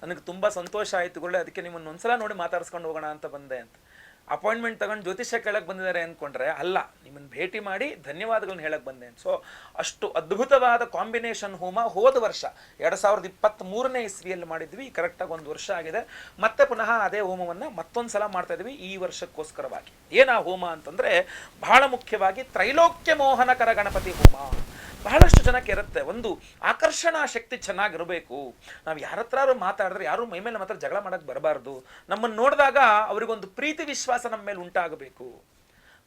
ನನಗೆ ತುಂಬ ಸಂತೋಷ ಆಯಿತು ಗುಳೆ ಅದಕ್ಕೆ ನಿಮ್ಮನ್ನು ಒಂದ್ಸಲ ನೋಡಿ ಮಾತಾಡಿಸ್ಕೊಂಡು ಹೋಗೋಣ ಅಂತ ಬಂದೆ ಅಂತ. ಅಪಾಯಿಂಟ್ಮೆಂಟ್ ತಗೊಂಡು ಜ್ಯೋತಿಷ್ಯ ಕೇಳಕ್ಕೆ ಬಂದಿದ್ದಾರೆ ಅಂದ್ಕೊಂಡ್ರೆ ಅಲ್ಲ, ನಿಮ್ಮನ್ನು ಭೇಟಿ ಮಾಡಿ ಧನ್ಯವಾದಗಳನ್ನ ಹೇಳಕ್ಕೆ ಬಂದೆ ಸೊ ಅಷ್ಟು ಅದ್ಭುತವಾದ ಕಾಂಬಿನೇಷನ್ ಹೋಮ ಹೋದ ವರ್ಷ, ಎರಡು ಸಾವಿರದ ಇಪ್ಪತ್ತ್ ಮೂರನೇ ಇಸ್ವಿಯಲ್ಲಿ ಮಾಡಿದ್ವಿ ಕರೆಕ್ಟಾಗಿ ಒಂದು ವರ್ಷ ಆಗಿದೆ. ಮತ್ತೆ ಪುನಃ ಅದೇ ಹೋಮವನ್ನು ಮತ್ತೊಂದು ಸಲ ಮಾಡ್ತಾ ಇದ್ವಿ, ಈ ವರ್ಷಕ್ಕೋಸ್ಕರವಾಗಿ. ಏನಾ ಹೋಮ ಅಂತಂದರೆ, ಬಹಳ ಮುಖ್ಯವಾಗಿ ತ್ರೈಲೋಕ್ಯ ಮೋಹನಕರ ಗಣಪತಿ ಹೋಮ. ಬಹಳಷ್ಟು ಜನಕ್ಕೆ ಇರುತ್ತೆ. ಒಂದು ಆಕರ್ಷಣಾ ಶಕ್ತಿ ಚೆನ್ನಾಗಿರಬೇಕು. ನಾವು ಯಾರ ಹತ್ರ ಮಾತಾಡಿದ್ರೆ, ಯಾರು ಮೈ ಮೇಲೆ ಮಾತ್ರ ಜಗಳ ಮಾಡಕ್ಕೆ ಬರಬಾರ್ದು. ನಮ್ಮನ್ನು ನೋಡಿದಾಗ ಅವರಿಗೊಂದು ಪ್ರೀತಿ ವಿಶ್ವಾಸ ನಮ್ಮ ಮೇಲೆ ಉಂಟಾಗಬೇಕು.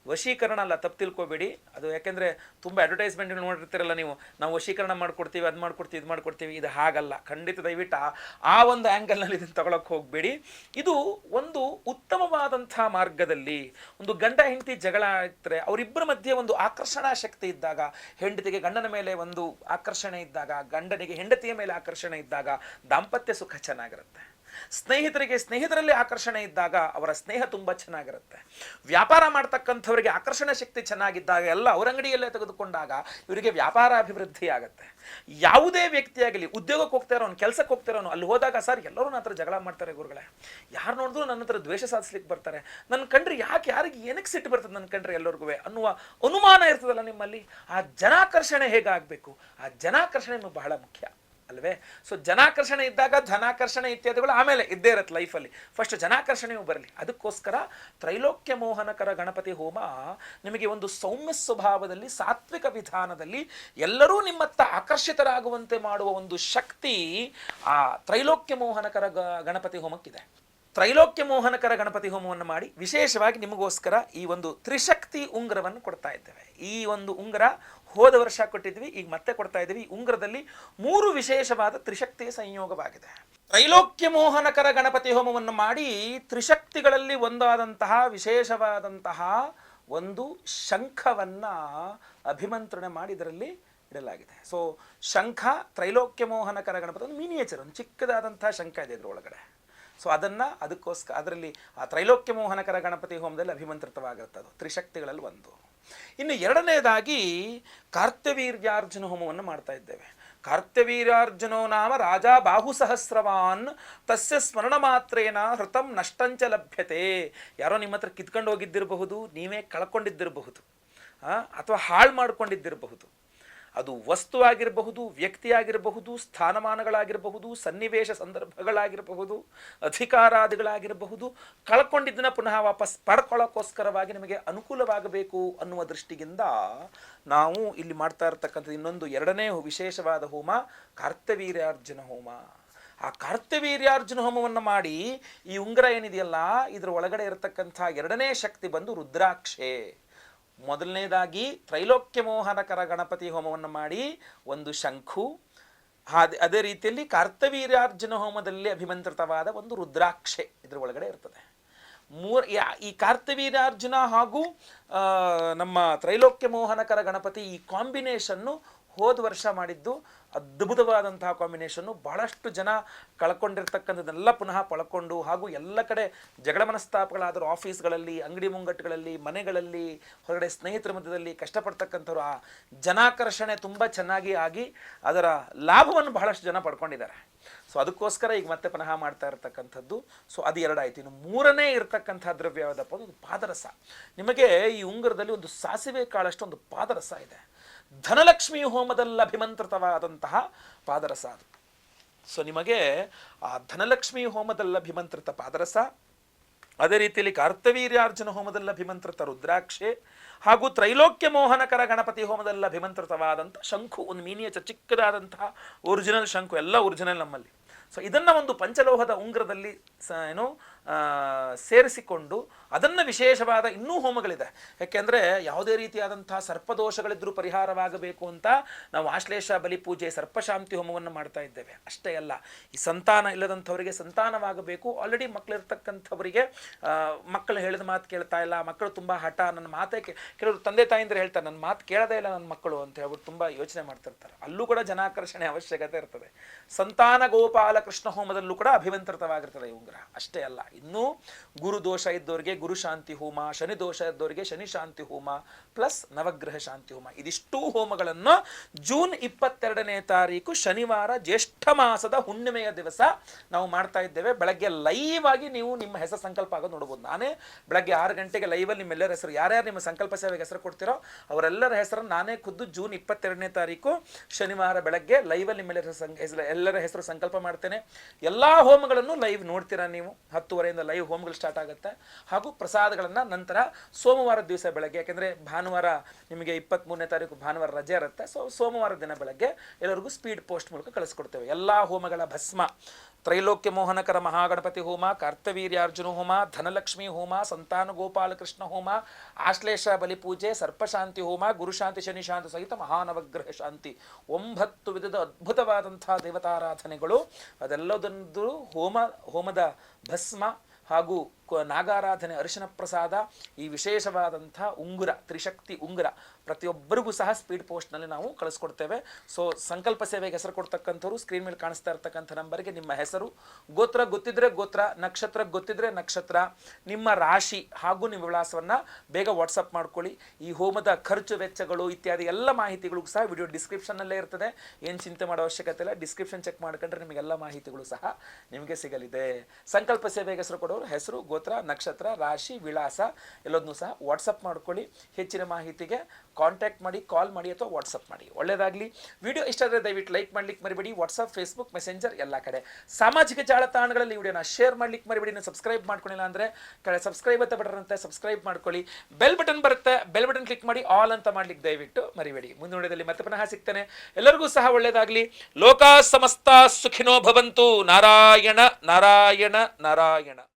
ವಶೀಕರಣ ಅಲ್ಲ, ತಪ್ಪು ತಿಳ್ಕೊಬೇಡಿ. ಅದು ಯಾಕೆಂದರೆ ತುಂಬ ಅಡ್ವರ್ಟೈಸ್ಮೆಂಟ್ಗಳು ನೋಡಿರ್ತೀರಲ್ಲ ನೀವು, ನಾವು ವಶೀಕರಣ ಮಾಡ್ಕೊಡ್ತೀವಿ, ಅದು ಮಾಡ್ಕೊಡ್ತೀವಿ, ಇದು ಮಾಡ್ಕೊಡ್ತೀವಿ, ಇದು ಹಾಗಲ್ಲ. ಖಂಡಿತ ದಯವಿಟ್ಟು ಆ- ಒಂದು ಆ್ಯಂಗಲ್ನಲ್ಲಿ ಇದನ್ನು ತಗೊಳಕ್ಕೆ ಹೋಗಬೇಡಿ. ಇದು ಒಂದು ಉತ್ತಮವಾದಂಥ ಮಾರ್ಗದಲ್ಲಿ ಒಂದು ಗಂಡ ಹೆಂಡತಿ ಜಗಳ ಇದ್ದರೆ ಅವರಿಬ್ಬರ ಮಧ್ಯೆ ಒಂದು ಆಕರ್ಷಣಾ ಶಕ್ತಿ ಇದ್ದಾಗ, ಹೆಂಡತಿಗೆ ಗಂಡನ ಮೇಲೆ ಒಂದು ಆಕರ್ಷಣೆ ಇದ್ದಾಗ, ಗಂಡನಿಗೆ ಹೆಂಡತಿಯ ಮೇಲೆ ಆಕರ್ಷಣೆ ಇದ್ದಾಗ, ದಾಂಪತ್ಯ ಸುಖ ಚೆನ್ನಾಗಿರುತ್ತೆ. ಸ್ನೇಹಿತರಿಗೆ ಸ್ನೇಹಿತರಲ್ಲಿ ಆಕರ್ಷಣೆ ಇದ್ದಾಗ ಅವರ ಸ್ನೇಹ ತುಂಬ ಚೆನ್ನಾಗಿರುತ್ತೆ. ವ್ಯಾಪಾರ ಮಾಡ್ತಕ್ಕಂಥವರಿಗೆ ಆಕರ್ಷಣೆ ಶಕ್ತಿ ಚೆನ್ನಾಗಿದ್ದಾಗ ಎಲ್ಲ ಅವ್ರ ಅಂಗಡಿಯಲ್ಲೇ ತೆಗೆದುಕೊಂಡಾಗ ಇವರಿಗೆ ವ್ಯಾಪಾರ ಅಭಿವೃದ್ಧಿ ಆಗುತ್ತೆ. ಯಾವುದೇ ವ್ಯಕ್ತಿಯಾಗಲಿ, ಉದ್ಯೋಗಕ್ಕೆ ಹೋಗ್ತಾ ಇರೋನು, ಕೆಲಸಕ್ಕೆ ಹೋಗ್ತಾ ಇರೋನು, ಅಲ್ಲಿ ಹೋದಾಗ ಸರ್ ಎಲ್ಲರೂ ನನ್ನ ಹತ್ರ ಜಗಳ ಮಾಡ್ತಾರೆ ಗುರುಗಳೇ. ಯಾರು ನೋಡಿದ್ರು ನನ್ನ ಹತ್ರ ದ್ವೇಷ ಸಾಧಿಸ್ಲಿಕ್ಕೆ ಬರ್ತಾರೆ. ನನ್ನ ಕಂಡ್ರೆ ಯಾಕೆ ಯಾರಿಗೆ ಏನಕ್ಕೆ ಸಿಟ್ಟು ಬರ್ತದೆ ನನ್ನ ಕಂಡ್ರೆ ಎಲ್ಲರಿಗೂ ಅನ್ನುವ ಅನುಮಾನ ಇರ್ತದಲ್ಲ ನಿಮ್ಮಲ್ಲಿ? ಆ ಜನಾಕರ್ಷಣೆ ಹೇಗಾಗಬೇಕು? ಆ ಜನಾಕರ್ಷಣೆ ಬಹಳ ಮುಖ್ಯ. ಅಲ್ವೇ? ಸೊ ಜನಾಕರ್ಷಣೆ ಇದ್ದಾಗ ಧನಾಕರ್ಷಣೆ ಇತ್ಯಾದಿಗಳು ಆಮೇಲೆ ಇದ್ದೇ ಇರುತ್ತೆ ಲೈಫಲ್ಲಿ ಫಸ್ಟ್ ಜನಾಕರ್ಷಣೆಯು ಬರಲಿ. ಅದಕ್ಕೋಸ್ಕರ ತ್ರೈಲೋಕ್ಯ ಮೋಹನಕರ ಗಣಪತಿ ಹೋಮ ನಿಮಗೆ ಒಂದು ಸೌಮ್ಯ ಸ್ವಭಾವದಲ್ಲಿ, ಸಾತ್ವಿಕ ವಿಧಾನದಲ್ಲಿ ಎಲ್ಲರೂ ನಿಮ್ಮತ್ತ ಆಕರ್ಷಿತರಾಗುವಂತೆ ಮಾಡುವ ಒಂದು ಶಕ್ತಿ ಆ ತ್ರೈಲೋಕ್ಯ ಮೋಹನಕರ ಗಣಪತಿ ಹೋಮಕ್ಕಿದೆ. ತ್ರೈಲೋಕ್ಯ ಮೋಹನಕರ ಗಣಪತಿ ಹೋಮವನ್ನು ಮಾಡಿ ವಿಶೇಷವಾಗಿ ನಿಮಗೋಸ್ಕರ ಈ ಒಂದು ತ್ರಿಶಕ್ತಿ ಉಂಗ್ರವನ್ನು ಕೊಡ್ತಾ ಇದ್ದೇವೆ. ಈ ಒಂದು ಉಂಗುರ ಹೋದ ವರ್ಷ ಕೊಟ್ಟಿದ್ವಿ, ಈಗ ಮತ್ತೆ ಕೊಡ್ತಾ ಇದ್ದೀವಿ. ಉಂಗ್ರದಲ್ಲಿ ಮೂರು ವಿಶೇಷವಾದ ತ್ರಿಶಕ್ತಿಯ ಸಂಯೋಗವಾಗಿದೆ. ತ್ರೈಲೋಕ್ಯ ಮೋಹನಕರ ಗಣಪತಿ ಹೋಮವನ್ನು ಮಾಡಿ ತ್ರಿಶಕ್ತಿಗಳಲ್ಲಿ ಒಂದಾದಂತಹ, ವಿಶೇಷವಾದಂತಹ ಒಂದು ಶಂಖವನ್ನ ಅಭಿಮಂತ್ರಣ ಮಾಡಿ ಇದರಲ್ಲಿ ಇಡಲಾಗಿದೆ. ಸೊ ಶಂಖ, ತ್ರೈಲೋಕ್ಯ ಮೋಹನಕರ ಗಣಪತಿ, ಒಂದು ಮಿನಿಯೇಚರ್ ಒಂದು ಚಿಕ್ಕದಾದಂತಹ ಶಂಖ ಇದೆ ಇದ್ರೊಳಗಡೆ ಸೊ ಅದನ್ನು ಅದಕ್ಕೋಸ್ಕರ, ಅದರಲ್ಲಿ ಆ ತ್ರೈಲೋಕ್ಯ ಮೋಹನಕರ ಗಣಪತಿ ಹೋಮದಲ್ಲಿ ಅದು ತ್ರಿಶಕ್ತಿಗಳಲ್ಲಿ ಒಂದು. ಇನ್ನು ಎರಡನೇದಾಗಿ ಕಾರ್ತವೀರ್ಯಾರ್ಜುನ ಹೋಮವನ್ನು ಮಾಡ್ತಾ ಇದ್ದೇವೆ. ಕಾರ್ತವೀರ್ಯಾರ್ಜುನೋ ನಾಮ ರಾಜ ಬಾಹು ಸಹಸ್ರವಾನ್ ತಸ್ಯ ಸ್ಮರಣ ಮಾತ್ರೇನ ಹೃತಂ ನಷ್ಟಂಚ ಲಭ್ಯತೆ. ಯಾರೋ ನಿಮ್ಮ ಹತ್ರ ಕಿತ್ಕೊಂಡು ಹೋಗಿದ್ದಿರಬಹುದು ನೀವೇ ಕಳ್ಕೊಂಡಿದ್ದಿರಬಹುದು ಅಥವಾ ಹಾಳು ಮಾಡ್ಕೊಂಡಿದ್ದಿರಬಹುದು. ಅದು ವಸ್ತು ಆಗಿರಬಹುದು ವ್ಯಕ್ತಿ ಆಗಿರಬಹುದು ಸ್ಥಾನಮಾನಗಳಾಗಿರಬಹುದು, ಸನ್ನಿವೇಶ ಸಂದರ್ಭಗಳಾಗಿರಬಹುದು, ಅಧಿಕಾರಾದಿಗಳಾಗಿರಬಹುದು, ಕಳ್ಕೊಂಡಿದ್ದನ್ನ ಪುನಃ ವಾಪಸ್ ಪಡ್ಕೊಳ್ಳೋಕ್ಕೋಸ್ಕರವಾಗಿ ನಿಮಗೆ ಅನುಕೂಲವಾಗಬೇಕು ಅನ್ನುವ ದೃಷ್ಟಿಯಿಂದ ನಾವು ಇಲ್ಲಿ ಮಾಡ್ತಾ ಇರತಕ್ಕಂಥದ್ದು ಇನ್ನೊಂದು ಎರಡನೇ ವಿಶೇಷವಾದ ಹೋಮ ಕಾರ್ತವೀರ್ಯಾರ್ಜುನ ಹೋಮ. ಆ ಕಾರ್ತವೀರ್ಯಾರ್ಜುನ ಹೋಮವನ್ನು ಮಾಡಿ ಈ ಉಂಗುರ ಏನಿದೆಯಲ್ಲ, ಇದರ ಒಳಗಡೆ ಇರತಕ್ಕಂಥ ಎರಡನೇ ಶಕ್ತಿ ಬಂದು ರುದ್ರಾಕ್ಷೆ. ಮೊದಲನೇದಾಗಿ ತ್ರೈಲೋಕ್ಯ ಮೋಹನಕರ ಗಣಪತಿ ಹೋಮವನ್ನು ಮಾಡಿ ಒಂದು ಶಂಖು ಅದೇ ಅದೇ ರೀತಿಯಲ್ಲಿ ಕಾರ್ತವೀರ್ಯಾರ್ಜುನ ಹೋಮದಲ್ಲಿ ಅಭಿಮಂತ್ರಿತವಾದ ಒಂದು ರುದ್ರಾಕ್ಷೆ ಇದರ ಒಳಗಡೆ ಇರ್ತದೆ. ಮೂರ್ ಈ ಕಾರ್ತವೀರ್ಯಾರ್ಜುನ ಹಾಗೂ ನಮ್ಮ ತ್ರೈಲೋಕ್ಯ ಮೋಹನಕರ ಗಣಪತಿ ಈ ಕಾಂಬಿನೇಷನ್ನು ಹೋದ ವರ್ಷ ಮಾಡಿದ್ದು ಅದ್ಭುತವಾದಂತಹ ಕಾಂಬಿನೇಷನ್ನು ಬಹಳಷ್ಟು ಜನ ಕಳ್ಕೊಂಡಿರ್ತಕ್ಕಂಥದ್ದೆಲ್ಲ ಪುನಃ ಪಳ್ಕೊಂಡು ಹಾಗೂ ಎಲ್ಲ ಕಡೆ ಜಗಳ ಮನಸ್ತಾಪಗಳಾದರೂ ಆಫೀಸ್ಗಳಲ್ಲಿ ಅಂಗಡಿ ಮುಂಗಟ್ಟುಗಳಲ್ಲಿ, ಮನೆಗಳಲ್ಲಿ, ಹೊರಗಡೆ ಸ್ನೇಹಿತರ ಮಧ್ಯದಲ್ಲಿ ಕಷ್ಟಪಡ್ತಕ್ಕಂಥವ್ರು ಆ ಜನಾಕರ್ಷಣೆ ತುಂಬ ಚೆನ್ನಾಗಿ ಆಗಿ ಅದರ ಲಾಭವನ್ನು ಬಹಳಷ್ಟು ಜನ ಪಡ್ಕೊಂಡಿದ್ದಾರೆ. ಸೊ ಅದಕ್ಕೋಸ್ಕರ ಈಗ ಮತ್ತೆ ಪುನಃ ಮಾಡ್ತಾ ಇರತಕ್ಕಂಥದ್ದು. ಸೊ ಅದು ಎರಡಾಯ್ತು. ಇನ್ನು ಮೂರನೇ ಇರತಕ್ಕಂಥ ದ್ರವ್ಯ ಯಾವುದಪ್ಪ ಒಂದು ಪಾದರಸ. ನಿಮಗೆ ಈ ಉಂಗುರದಲ್ಲಿ ಒಂದು ಸಾಸಿವೆ ಕಾಳಷ್ಟು ಒಂದು ಪಾದರಸ ಇದೆ. ಧನಲಕ್ಷ್ಮಿ ಹೋಮದಲ್ಲಿ ಅಭಿಮಂತ್ರಿತವಾದಂತಹ ಪಾದರಸ ಅದು. ಸೊ ನಿಮಗೆ ಆ ಧನಲಕ್ಷ್ಮಿ ಹೋಮದಲ್ಲಿ ಅಭಿಮಂತ್ರಿತ ಪಾದರಸ, ಅದೇ ರೀತಿಯಲ್ಲಿ ಕಾರ್ತವೀರ್ಯಾರ್ಜುನ ಹೋಮದಲ್ಲಿ ಅಭಿಮಂತ್ರಿತ ರುದ್ರಾಕ್ಷೆ ಹಾಗೂ ತ್ರೈಲೋಕ್ಯ ಮೋಹನಕರ ಗಣಪತಿ ಹೋಮದಲ್ಲಿ ಅಭಿಮಂತ್ರಿತವಾದಂಥ ಶಂಖು, ಒಂದು ಮೀನಿಯಚ ಚಿಕ್ಕದಾದಂತಹ ಒರಿಜಿನಲ್ ಶಂಖು, ಎಲ್ಲ ಒರಿಜಿನಲ್ ನಮ್ಮಲ್ಲಿ. ಸೊ ಇದನ್ನು ಒಂದು ಪಂಚಲೋಹದ ಉಂಗ್ರದಲ್ಲಿ ಸ, ಏನು ಸೇರಿಸಿಕೊಂಡು ಅದನ್ನು ವಿಶೇಷವಾದ ಇನ್ನೂ ಹೋಮಗಳಿದೆ. ಯಾಕೆಂದರೆ ಯಾವುದೇ ರೀತಿಯಾದಂಥ ಸರ್ಪದೋಷಗಳಿದ್ದರೂ ಪರಿಹಾರವಾಗಬೇಕು ಅಂತ ನಾವು ಆಶ್ಲೇಷ ಬಲಿ ಪೂಜೆ ಸರ್ಪಶಾಂತಿ ಹೋಮವನ್ನು ಮಾಡ್ತಾ ಇದ್ದೇವೆ. ಅಷ್ಟೇ ಅಲ್ಲ, ಈ ಸಂತಾನ ಇಲ್ಲದಂಥವರಿಗೆ ಸಂತಾನವಾಗಬೇಕು. ಆಲ್ರೆಡಿ ಮಕ್ಕಳಿರ್ತಕ್ಕಂಥವರಿಗೆ ಮಕ್ಕಳು ಹೇಳಿದ ಮಾತು ಕೇಳ್ತಾ ಇಲ್ಲ, ಮಕ್ಕಳು ತುಂಬ ಹಠ, ನನ್ನ ಮಾತೇ ಕೆಲವರು ತಂದೆ ತಾಯಿಂದ್ರೆ ಹೇಳ್ತಾರೆ, ನನ್ನ ಮಾತು ಕೇಳದೇ ಇಲ್ಲ ನನ್ನ ಮಕ್ಕಳು ಅಂತ ಹೇಳ್ಬಿಟ್ಟು ತುಂಬ ಯೋಚನೆ ಮಾಡ್ತಿರ್ತಾರೆ. ಅಲ್ಲೂ ಕೂಡ ಜನಾಕರ್ಷಣೆ ಅವಶ್ಯಕತೆ ಇರ್ತದೆ. ಸಂತಾನ ಗೋಪಾಲ ಕೃಷ್ಣ ಹೋಮದಲ್ಲೂ ಕೂಡ ಅಭಿಮಂತ್ರಿತವಾಗಿರ್ತದೆ ಈ ಉಂಗುರ ಅಷ್ಟೇ ಅಲ್ಲ ಇನ್ನೂ ಗುರು ದೋಷ ಇದ್ದವ್ರಿಗೆ ಗುರು ಶಾಂತಿ ಹೋಮ, ಶನಿ ದೋಷ ಇದ್ದವರಿಗೆ ಶನಿ ಶಾಂತಿ ಹೋಮ ಪ್ಲಸ್ ನವಗ್ರಹ ಶಾಂತಿ ಹೋಮ. ಇದಿಷ್ಟು ಹೋಮಗಳನ್ನು ಜೂನ್ ಇಪ್ಪತ್ತೆರಡನೇ ತಾರೀಕು ಶನಿವಾರ ಜ್ಯೇಷ್ಠ ಮಾಸದ ಹುಣ್ಣಿಮೆಯ ದಿವಸ ನಾವು ಮಾಡ್ತಾ ಇದ್ದೇವೆ. ಬೆಳಗ್ಗೆ ಲೈವ್ ಆಗಿ ನೀವು ನಿಮ್ಮ ಹೆಸರು ಸಂಕಲ್ಪ ಆಗೋದು ನೋಡ್ಬೋದು. ನಾನೇ ಬೆಳಗ್ಗೆ ಆರು ಗಂಟೆಗೆ ಲೈವಲ್ಲಿ ನಿಮ್ಮೆಲ್ಲರ ಹೆಸರು, ಯಾರ್ಯಾರು ನಿಮ್ಮ ಸಂಕಲ್ಪ ಸೇವೆಗೆ ಹೆಸರು ಕೊಡ್ತೀರೋ ಅವರೆಲ್ಲರ ಹೆಸರನ್ನು ನಾನೇ ಖುದ್ದು ಜೂನ್ ಇಪ್ಪತ್ತೆರಡನೇ ತಾರೀಕು ಶನಿವಾರ ಬೆಳಗ್ಗೆ ಲೈವಲ್ಲಿ ನಿಮ್ಮೆಲ್ಲರ ಹೆಸರು ಎಲ್ಲರ ಹೆಸರು ಸಂಕಲ್ಪ ಮಾಡ್ತೇನೆ. ಎಲ್ಲ ಹೋಮಗಳನ್ನು ಲೈವ್ ನೋಡ್ತೀರಾ ನೀವು? ಹತ್ತುವರೆಯಿಂದ ಲೈವ್ ಹೋಮ್ಗಳು ಸ್ಟಾರ್ಟ್ ಆಗುತ್ತೆ. ಹಾಗೂ ಪ್ರಸಾದಗಳನ್ನು ನಂತರ ಸೋಮವಾರ ದಿವಸ ಬೆಳಗ್ಗೆ, ಯಾಕೆಂದರೆ ಭಾನುವಾರ ನಿಮಗೆ ಇಪ್ಪತ್ತ್ಮೂರನೇ ತಾರೀಕು ಭಾನುವಾರ ರಜೆ ಇರುತ್ತೆ. ಸೊ ಸೋಮವಾರ ದಿನ ಬೆಳಗ್ಗೆ ಎಲ್ಲರಿಗೂ ಸ್ಪೀಡ್ ಪೋಸ್ಟ್ ಮೂಲಕ ಕಳಿಸ್ಕೊಡ್ತೇವೆ. ಎಲ್ಲ ಹೋಮಗಳ ಭಸ್ಮ. ತ್ರೈಲೋಕ್ಯ ಮೋಹನಕರ ಮಹಾಗಣಪತಿ ಹೋಮ ಕರ್ತವೀರ್ಯಾರ್ಜುನ ಹೋಮ, ಧನಲಕ್ಷ್ಮಿ ಹೋಮ, ಸಂತಾನ ಗೋಪಾಲಕೃಷ್ಣ ಹೋಮ, ಆಶ್ಲೇಷ ಬಲಿಪೂಜೆ ಸರ್ಪಶಾಂತಿ ಹೋಮ ಗುರುಶಾಂತಿ ಶನಿಶಾಂತಿ ಸಹಿತ ಮಹಾನವಗ್ರಹ ಶಾಂತಿ. ಒಂಬತ್ತು ವಿಧದ ಅದ್ಭುತವಾದಂತಹ ದೇವತಾರಾಧನೆಗಳು. ಅದೆಲ್ಲದೊಂದು ಹೋಮ, ಹೋಮದ ಭಸ್ಮ ಹಾಗೂ ನಾಗಾರಾಧನೆ ಅರಿಶಿನ ಪ್ರಸಾದ, ಈ ವಿಶೇಷವಾದಂಥ ಉಂಗುರ, ತ್ರಿಶಕ್ತಿ ಉಂಗುರ ಪ್ರತಿಯೊಬ್ಬರಿಗೂ ಸಹ ಸ್ಪೀಡ್ ಪೋಸ್ಟ್ನಲ್ಲಿ ನಾವು ಕಳಿಸ್ಕೊಡ್ತೇವೆ. ಸೊ ಸಂಕಲ್ಪ ಸೇವೆಗೆ ಹೆಸರು ಕೊಡ್ತಕ್ಕಂಥವ್ರು ಸ್ಕ್ರೀನ್ ಮೇಲೆ ಕಾಣಿಸ್ತಾ ಇರ್ತಕ್ಕಂಥ ನಂಬರ್ಗೆ ನಿಮ್ಮ ಹೆಸರು. ಗೋತ್ರ ಗೊತ್ತಿದ್ರೆ ಗೋತ್ರ, ನಕ್ಷತ್ರ ಗೊತ್ತಿದ್ರೆ ನಕ್ಷತ್ರ. ನಿಮ್ಮ ರಾಶಿ ಹಾಗೂ ನಿಮ್ಮ ವಿಳಾಸವನ್ನು ಬೇಗ ವಾಟ್ಸಪ್ ಮಾಡ್ಕೊಳ್ಳಿ. ಈ ಹೋಮದ ಖರ್ಚು, ವೆಚ್ಚಗಳು ಇತ್ಯಾದಿ ಎಲ್ಲ ಮಾಹಿತಿಗಳು ಸಹ ವಿಡಿಯೋ ಡಿಸ್ಕ್ರಿಪ್ಷನ್ನಲ್ಲೇ ಇರ್ತದೆ. ಏನು ಚಿಂತೆ ಮಾಡೋ ಅವಶ್ಯಕತೆ ಇಲ್ಲ. ಡಿಸ್ಕ್ರಿಪ್ಷನ್ ಚೆಕ್ ಮಾಡ್ಕೊಂಡ್ರೆ ನಿಮಗೆಲ್ಲ ಮಾಹಿತಿಗಳು ಸಹ ನಿಮಗೆ ಸಿಗಲಿದೆ. ಸಂಕಲ್ಪ ಸೇವೆಗೆ ಹೆಸರು ಕೊಡೋರು ಹೆಸರು ಗೋತ್ರ ನಕ್ಷತ್ರ, ರಾಶಿ, ವಿಳಾಸ ಎಲ್ಲದನ್ನೂ ಸಹ ವಾಟ್ಸಪ್ ಮಾಡ್ಕೊಳ್ಳಿ. ಹೆಚ್ಚಿನ ಮಾಹಿತಿಗೆ ಕಾಂಟ್ಯಾಕ್ಟ್ ಮಾಡಿ ಕಾಲ್ ಮಾಡಿ ಅಥವಾ ವಾಟ್ಸಪ್ ಮಾಡಿ. ಒಳ್ಳೆಯದಾಗಲಿ ವಿಡಿಯೋ ಇಷ್ಟ ಆದರೆ ದಯವಿಟ್ಟು ಲೈಕ್ ಮಾಡ್ಲಿಕ್ಕೆ ಮರಿಬೇಡಿ. ವಾಟ್ಸಪ್ ಫೇಸ್ಬುಕ್ ಮೆಸೆಂಜರ್ ಎಲ್ಲ ಕಡೆ. ಸಾಮಾಜಿಕ ಜಾಲತಾಣಗಳಲ್ಲಿ ವಿಡಿಯೋನ ಶೇರ್ ಮಾಡ್ಲಿಕ್ಕೆ ಮರಿಬೇಡಿ. ನೀವು ಸಬ್ಸ್ಕ್ರೈಬ್ ಮಾಡ್ಕೊಂಡಿಲ್ಲ ಅಂದರೆ ಕಡೆ ಸಬ್ಸ್ಕ್ರೈಬ್ ಅಂತ ಬಟನ್ ಸಬ್ಸ್ಕ್ರೈಬ್ ಮಾಡ್ಕೊಳ್ಳಿ. ಬೆಲ್ ಬಟನ್ ಬರುತ್ತೆ. ಬೆಲ್ ಬಟನ್ ಕ್ಲಿಕ್ ಮಾಡಿ ಆಲ್ ಅಂತ ಮಾಡ್ಲಿಕ್ಕೆ ದಯವಿಟ್ಟು ಮರಿಬೇಡಿ. ಮುಂದಿನ ಮತ್ತೆ ಪುನಃ ಸಿಗ್ತಾನೆ. ಎಲ್ಲರಿಗೂ ಸಹ ಒಳ್ಳೆಯದಾಗಲಿ ಲೋಕ ಸಮಸ್ತ ಸುಖಿನೋ ಭವಂತು. ನಾರಾಯಣ ನಾರಾಯಣ ನಾರಾಯಣ.